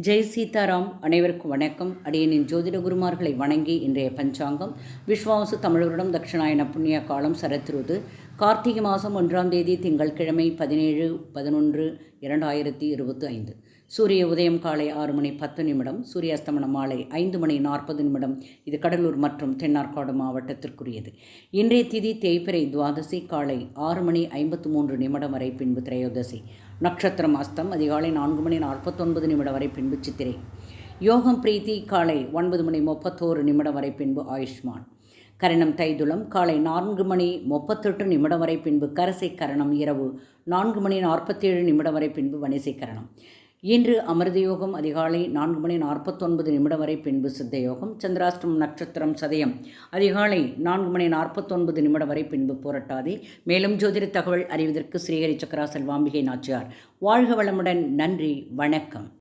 ஜெய் சீதாராம் அனைவருக்கும் வணக்கம். அடியனின் ஜோதிட குருமார்களை வணங்கி இன்றைய பஞ்சாங்கம். விஸ்வாசு தமிழருடன் தட்சிணாயன புண்ணிய காலம் சரத்ருது. கார்த்திகை மாதம் ஒன்றாம் தேதி திங்கட்கிழமை பதினேழு பதினொன்று இரண்டாயிரத்தி இருபத்தி ஐந்து சூரிய உதயம் காலை ஆறு மணி பத்து நிமிடம் சூரிய அஸ்தமனம் மாலை ஐந்து மணி நாற்பது நிமிடம். இது கடலூர் மற்றும் தென்னார்காடு மாவட்டத்திற்குரியது. இன்றைய திதி தேய்பிரை துவாதசி காலை ஆறு மணி ஐம்பத்து மூன்று நிமிடம் வரை பின்பு திரையோதசி. நட்சத்திரம் அஸ்தம் அதிகாலை நான்கு மணி நாற்பத்தொன்பது நிமிடம் வரை பின்பு சித்திரை. யோகம் பிரீத்தி காலை ஒன்பது மணி முப்பத்தோரு நிமிடம் வரை பின்பு ஆயுஷ்மான். கரணம் தைதுளம். காலை நான்கு மணி முப்பத்தெட்டு நிமிடம் வரை பின்பு கரசை கரணம் இரவு நான்கு மணி நாற்பத்தேழு நிமிடம் வரை பின்பு வணிசை கரணம். இன்று அமிர்த யோகம் அதிகாலை நான்கு மணி நாற்பத்தொன்பது நிமிடம் வரை பின்பு சித்த யோகம் நட்சத்திரம் சதயம். அதிகாலை நான்கு மணி நாற்பத்தொன்பது நிமிடம் வரை பின்பு போராட்டாதே. மேலும் ஜோதிட தகவல் அறிவதற்கு ஸ்ரீஹரி சக்கரா செல்வாம்பிகை நாச்சியார். வாழ்க வளமுடன் நன்றி வணக்கம்.